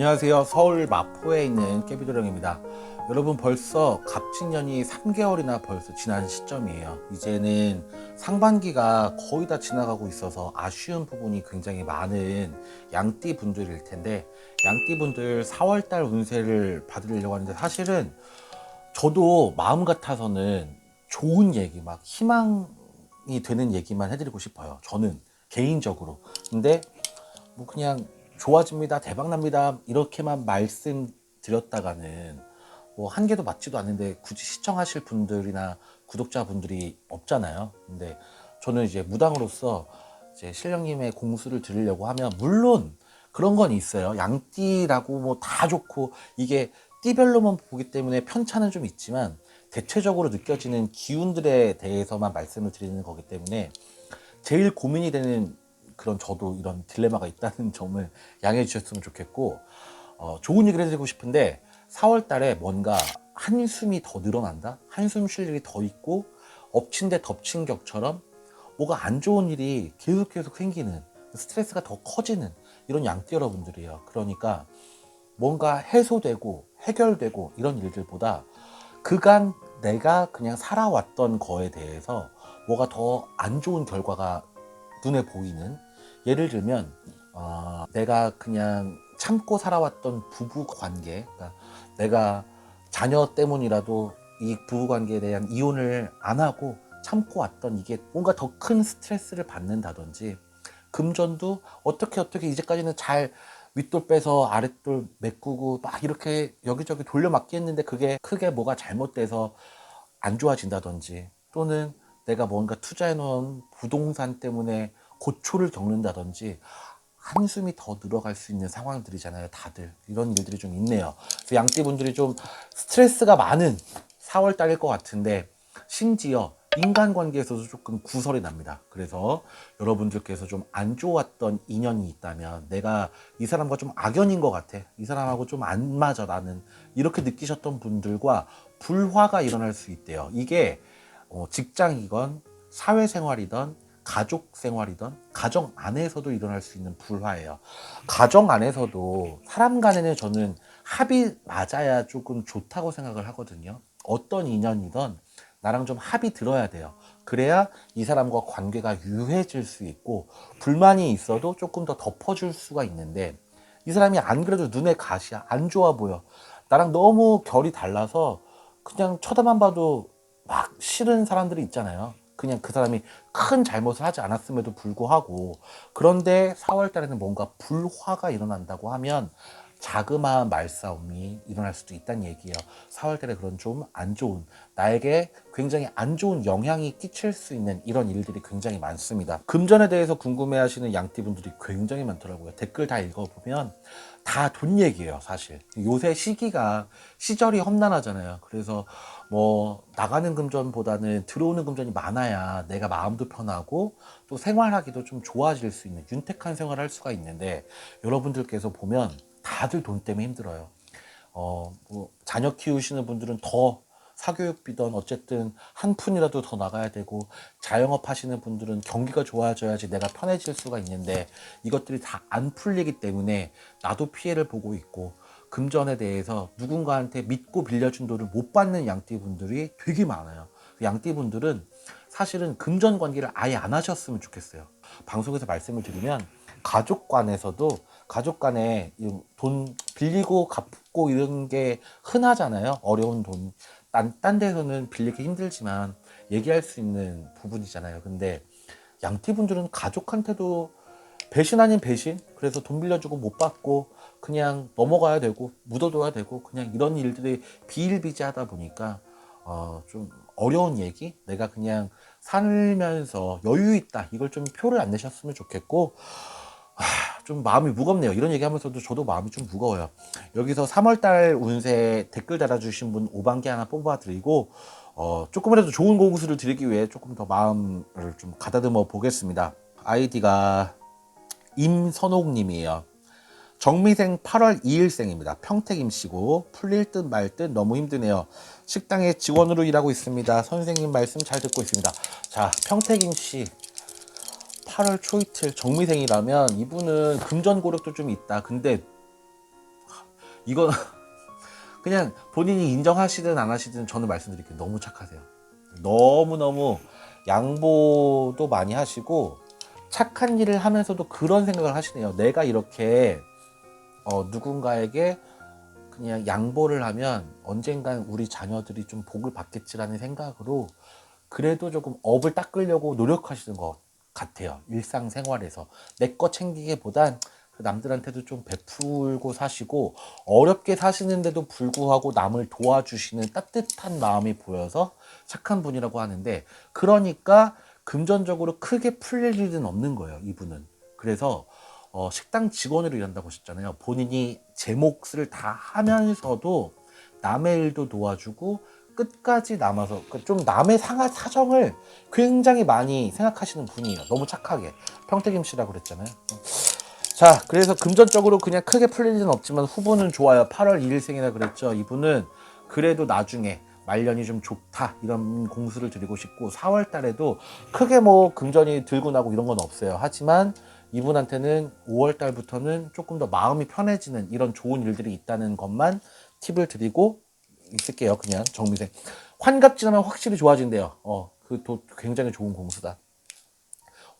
안녕하세요. 서울 마포에 있는 깨비도령입니다. 여러분 벌써 갑진년이 3개월이나 벌써 지난 시점이에요. 이제는 상반기가 거의 다 지나가고 있어서 아쉬운 부분이 굉장히 많은 양띠 분들일 텐데 양띠 분들 4월달 운세를 받으려고 하는데 사실은 저도 마음 같아서는 좋은 얘기 막 희망이 되는 얘기만 해드리고 싶어요. 저는 개인적으로. 근데 뭐 그냥 좋아집니다, 대박납니다 이렇게만 말씀드렸다가는 뭐 한 개도 맞지도 않는데 굳이 시청하실 분들이나 구독자분들이 없잖아요. 근데 저는 이제 무당으로서 이제 신령님의 공수를 들으려고 하면 물론 그런 건 있어요. 양띠라고 뭐 다 좋고 이게 띠별로만 보기 때문에 편차는 좀 있지만 대체적으로 느껴지는 기운들에 대해서만 말씀을 드리는 거기 때문에 제일 고민이 되는 그런 저도 이런 딜레마가 있다는 점을 양해해 주셨으면 좋겠고 어, 좋은 얘기를 해드리고 싶은데 4월 달에 뭔가 한숨이 더 늘어난다? 한숨 쉴 일이 더 있고 엎친 데 덮친 격처럼 뭐가 안 좋은 일이 계속 계속 생기는 스트레스가 더 커지는 이런 양띠 여러분들이에요. 그러니까 뭔가 해소되고 해결되고 이런 일들보다 그간 내가 그냥 살아왔던 거에 대해서 뭐가 더 안 좋은 결과가 눈에 보이는 예를 들면 어, 내가 그냥 참고 살아왔던 부부 관계 그러니까 내가 자녀 때문이라도 이 부부 관계에 대한 이혼을 안 하고 참고 왔던 이게 뭔가 더 큰 스트레스를 받는다든지 금전도 어떻게 어떻게 이제까지는 잘 윗돌 빼서 아랫돌 메꾸고 막 이렇게 여기저기 돌려막기 했는데 그게 크게 뭐가 잘못돼서 안 좋아진다든지 또는 내가 뭔가 투자해 놓은 부동산 때문에 고초를 겪는다든지 한숨이 더 늘어갈 수 있는 상황들이잖아요 다들 이런 일들이 좀 있네요 양띠분들이 좀 스트레스가 많은 4월 달일 것 같은데 심지어 인간관계에서도 조금 구설이 납니다. 그래서 여러분들께서 좀 안 좋았던 인연이 있다면 내가 이 사람과 좀 악연인 것 같아. 이 사람하고 좀 안 맞아 나는 이렇게 느끼셨던 분들과 불화가 일어날 수 있대요. 이게 어, 직장이건 사회생활이든 가족 생활이든 가정 안에서도 일어날 수 있는 불화예요. 가정 안에서도 사람 간에는 저는 합이 맞아야 조금 좋다고 생각을 하거든요. 어떤 인연이든 나랑 좀 합이 들어야 돼요. 그래야 이 사람과 관계가 유해질 수 있고 불만이 있어도 조금 더 덮어줄 수가 있는데 이 사람이 안 그래도 눈에 가시야 안 좋아 보여. 나랑 너무 결이 달라서 그냥 쳐다만 봐도 막 싫은 사람들이 있잖아요. 그냥 그 사람이 큰 잘못을 하지 않았음에도 불구하고 그런데 4월 달에는 뭔가 불화가 일어난다고 하면 자그마한 말싸움이 일어날 수도 있다는 얘기예요. 4월 달에 그런 좀 안 좋은 나에게 굉장히 안 좋은 영향이 끼칠 수 있는 이런 일들이 굉장히 많습니다. 금전에 대해서 궁금해하시는 양띠분들이 굉장히 많더라고요. 댓글 다 읽어보면 다 돈 얘기예요, 사실. 요새 시기가 시절이 험난하잖아요. 그래서 뭐 나가는 금전보다는 들어오는 금전이 많아야 내가 마음도 편하고 또 생활하기도 좀 좋아질 수 있는 윤택한 생활을 할 수가 있는데 여러분들께서 보면 다들 돈 때문에 힘들어요. 어, 뭐 자녀 키우시는 분들은 더 사교육비든 어쨌든 한 푼이라도 더 나가야 되고 자영업 하시는 분들은 경기가 좋아져야지 내가 편해질 수가 있는데 이것들이 다 안 풀리기 때문에 나도 피해를 보고 있고 금전에 대해서 누군가한테 믿고 빌려준 돈을 못 받는 양띠분들이 되게 많아요. 그 양띠분들은 사실은 금전 관계를 아예 안 하셨으면 좋겠어요. 방송에서 말씀을 드리면 가족 간에서도 가족 간에 이돈 빌리고 갚고 이런 게 흔하잖아요. 어려운 돈. 딴, 딴 데서는 빌리기 힘들지만 얘기할 수 있는 부분이잖아요. 근데 양띠분들은 가족한테도 배신 아닌 배신? 그래서 돈 빌려주고 못 받고 그냥 넘어가야 되고 묻어둬야 되고 그냥 이런 일들이 비일비재하다 보니까 어, 좀 어려운 얘기? 내가 그냥 살면서 여유 있다. 이걸 좀 표를 안 내셨으면 좋겠고 아, 좀 마음이 무겁네요. 이런 얘기 하면서도 저도 마음이 좀 무거워요. 여기서 3월달 운세 댓글 달아주신 분 5반기 하나 뽑아드리고, 어, 조금이라도 좋은 공수를 드리기 위해 조금 더 마음을 좀 가다듬어 보겠습니다. 아이디가 임선옥님이에요. 정미생 8월 2일생입니다. 평택 임시고 풀릴 듯 말 듯 너무 힘드네요. 식당에 직원으로 일하고 있습니다. 선생님 말씀 잘 듣고 있습니다. 자, 평택 임시 8월 초이틀 정미생이라면 이분은 금전 고력도 좀 있다. 근데 이건 그냥 본인이 인정하시든 안 하시든 저는 말씀드릴게요. 너무 착하세요. 너무너무 양보도 많이 하시고 착한 일을 하면서도 그런 생각을 하시네요. 내가 이렇게 어, 누군가에게 그냥 양보를 하면 언젠간 우리 자녀들이 좀 복을 받겠지라는 생각으로 그래도 조금 업을 닦으려고 노력하시는 것 같아요. 일상생활에서. 내 거 챙기기보단 그 남들한테도 좀 베풀고 사시고 어렵게 사시는데도 불구하고 남을 도와주시는 따뜻한 마음이 보여서 착한 분이라고 하는데 그러니까 금전적으로 크게 풀릴 일은 없는 거예요. 이분은. 그래서 어, 식당 직원으로 일한다고 하셨잖아요. 본인이 제 몫을 다 하면서도 남의 일도 도와주고 끝까지 남아서 그좀 남의 상하 사정을 굉장히 많이 생각하시는 분이에요. 너무 착하게 평택임 씨라고 그랬잖아요. 자, 그래서 금전적으로 그냥 크게 풀릴 일은 없지만 후보는 좋아요. 8월 2일 생이라 그랬죠. 이분은 그래도 나중에 말년이 좀 좋다 이런 공수를 드리고 싶고 4월 달에도 크게 뭐 금전이 들고 나고 이런 건 없어요. 하지만 이분한테는 5월 달부터는 조금 더 마음이 편해지는 이런 좋은 일들이 있다는 것만 팁을 드리고 있을게요. 그냥 정미생. 환갑 지나면 확실히 좋아진대요. 어, 그도 굉장히 좋은 공수다.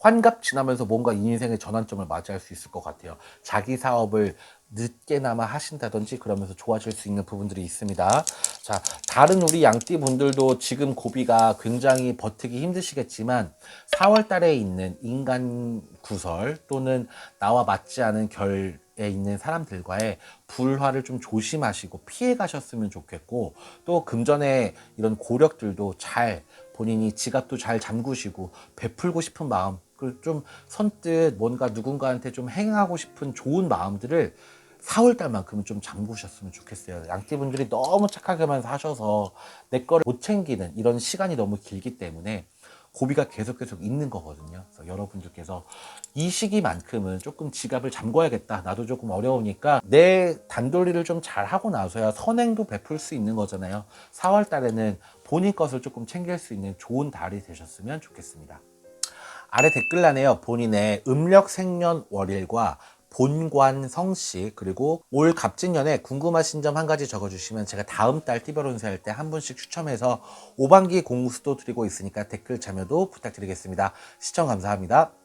환갑 지나면서 뭔가 인생의 전환점을 맞이할 수 있을 것 같아요. 자기 사업을 늦게나마 하신다든지 그러면서 좋아질 수 있는 부분들이 있습니다. 자, 다른 우리 양띠 분들도 지금 고비가 굉장히 버티기 힘드시겠지만 4월 달에 있는 인간 구설 또는 나와 맞지 않은 결에 있는 사람들과의 불화를 좀 조심하시고 피해 가셨으면 좋겠고 또 금전의 이런 고력들도 잘 본인이 지갑도 잘 잠그시고 베풀고 싶은 마음 그리고 좀 선뜻 뭔가 누군가한테 좀 행하고 싶은 좋은 마음들을 4월 달만큼은 좀 잠그셨으면 좋겠어요. 양띠분들이 너무 착하게만 사셔서 내 거를 못 챙기는 이런 시간이 너무 길기 때문에 고비가 계속 계속 있는 거거든요. 그래서 여러분들께서 이 시기만큼은 조금 지갑을 잠궈야겠다. 나도 조금 어려우니까 내 단돌이를 좀 잘 하고 나서야 선행도 베풀 수 있는 거잖아요. 4월 달에는 본인 것을 조금 챙길 수 있는 좋은 달이 되셨으면 좋겠습니다. 아래 댓글란에요. 본인의 음력 생년 월일과 본관 성씨 그리고 올 갑진년에 궁금하신 점 한 가지 적어주시면 제가 다음 달 띠별 운세할 때 한 분씩 추첨해서 5반기 공수도 드리고 있으니까 댓글 참여도 부탁드리겠습니다. 시청 감사합니다.